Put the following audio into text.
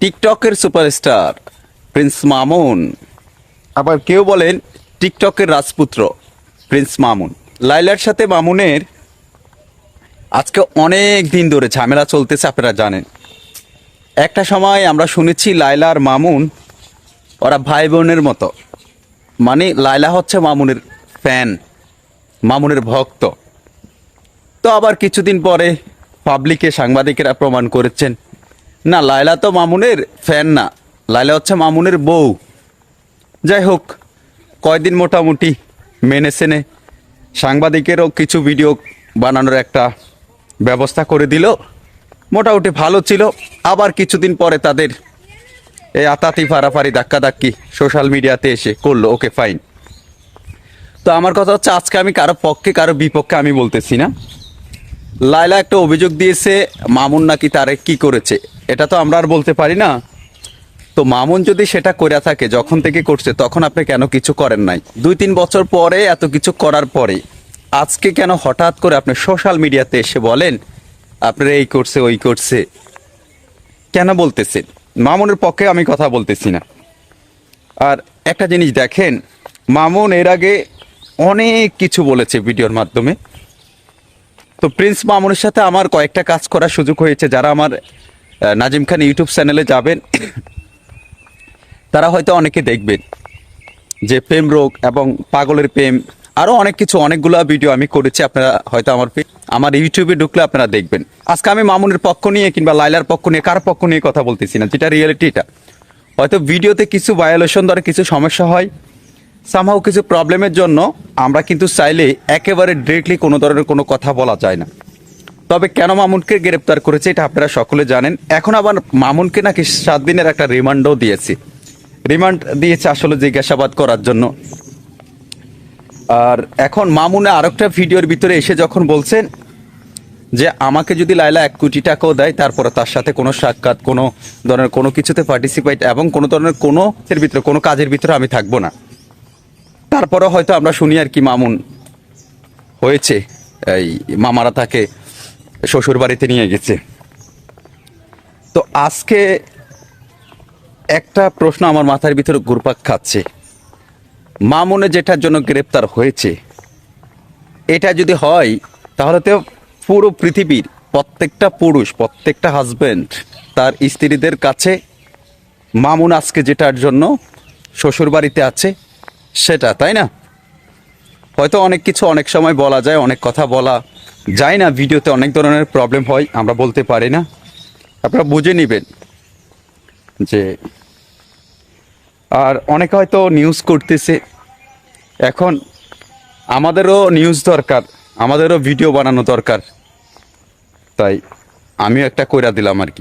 টিকটকের superstar Prince Mamun. আবার কেউ বলেন টিকটকের রাজপুত্র প্রিন্স মামুন। লাইলার সাথে মামুনের আজকে অনেক দিন ধরে ঝামেলা চলতেছে, আপনারা জানেন। একটা সময় আমরা শুনেছি লাইলা আর মামুন, ওরা ভাই বোনের মতো। মানে লাইলা হচ্ছে মামুনের ফ্যান, মামুনের ভক্ত। তো আবার কিছুদিন পরে পাবলিকে সাংবাদিকেরা প্রমাণ করেছেন না লাইলা তো মামুনের ফ্যান না। লাইলা হচ্ছে মামুনের বউ। যাই হোক, কয়দিন মোটামুটি মেনে সেনে সাংবাদিকেরও কিছু ভিডিও বানানোর একটা ব্যবস্থা করে দিল। মোটামুটি ভালো ছিল। আবার কিছুদিন পরে তাদের এই আতাতি ফারাফারি ধাক্কাধাক্কি সোশ্যাল মিডিয়াতে এসে করল। ওকে ফাইন তো আমার কথা হচ্ছে, আজকে আমি কারও পক্ষে, কারও বিপক্ষে আমি বলতেছি না। লাইলা একটা অভিযোগ দিয়েছে, মামুন নাকি তারে কি করেছে? এটা তো আমরা আর বলতে পারি না। তো মামুন যদি সেটা করে থাকে, যখন থেকে করছে, তখন আপনি কেন কিছু করেন নাই? দুই তিন বছর পরে, এত কিছু করার পরে, আজকে কেন হঠাৎ করে আপনি সোশ্যাল মিডিয়াতে এসে বলেন, আপনার এই করছে, ওই করছে কেন বলতেছেন? মামুনের পক্ষে আমি কথা বলতেছি না। আর একটা জিনিস দেখেন, মামুন এর আগে অনেক কিছু বলেছে ভিডিওর মাধ্যমে। তো প্রিন্স মামুনের সাথে আমার কয়েকটা কাজ করার সুযোগ হয়েছে, যারা আমার নাজিম খান ইউটিউব চ্যানেলে যাবেন। তারা হয়তো অনেকে দেখবেন যে প্রেম রোগ এবং পাগলের প্রেম আরও অনেক কিছু, অনেকগুলো ভিডিও আমি করেছি, আপনারা হয়তো আমার আমার ইউটিউবে ঢুকলে আপনারা দেখবেন। আজকে আমি মামুনের পক্ষ নিয়ে কিংবা লাইলার পক্ষ নিয়ে, কার পক্ষ নিয়ে কথা বলতেছি না, যেটা রিয়েলিটি এটা হয়তো ভিডিওতে কিছু ভায়োলেশন ধরে কিছু সমস্যা হয় সামহাও কিছু প্রবলেমের জন্য আমরা কিন্তু চাইলে একেবারে ডিরেক্টলি কোনো ধরনের কোনো কথা বলা যায় না। তবে কেন মামুনকে গ্রেপ্তার করেছে এটা আপনারা সকলে জানেন। এখন আবার মামুনকে নাকি সাত দিনের একটা রিমান্ডও দিয়েছি। রিমান্ড দিয়েছে আসলে জিজ্ঞাসাবাদ করার জন্য। আর এখন মামুনে আরেকটা ভিডিওর ভিতরে এসে যখন বলছেন যে আমাকে যদি লাইলা এক কোটি টাকাও দেয়, তারপরে তার সাথে কোনো সাক্ষাৎ, কোনো ধরনের কোনো কিছুতে পার্টিসিপেট এবং কোনো ধরনের কোনো এর ভিতরে, কোনো কাজের ভিতরে আমি থাকব না। তারপরে হয়তো আমরা শুনি আর কি মামুন হয়েছে, এই মামারা তাকে শ্বশুর বাড়িতে নিয়ে গেছে। তো আজকে একটা প্রশ্ন আমার মাথার ভিতরে ঘুরপাক খাচ্ছে। মামুনে যেটার জন্য গ্রেপ্তার হয়েছে, এটা যদি হয়, তাহলে তো পুরো পৃথিবীর প্রত্যেকটা পুরুষ, প্রত্যেকটা হাজবেন্ড তার স্ত্রীদের কাছে মামুন আজকে যেটার জন্য শ্বশুর বাড়িতে আছে, সেটা, তাই না? হয়তো অনেক কিছু অনেক সময় বলা যায়, অনেক কথা বলা যায় না, ভিডিওতে অনেক ধরনের প্রবলেম হয়, আমরা বলতে পারি না। আপনারা বুঝে নেবেন যে, আর অনেকে হয়তো নিউজ করতেছে। এখন আমাদেরও নিউজ দরকার, আমাদেরও ভিডিও বানানো দরকার। তাই আমিও একটা কইরা দিলাম আর কি।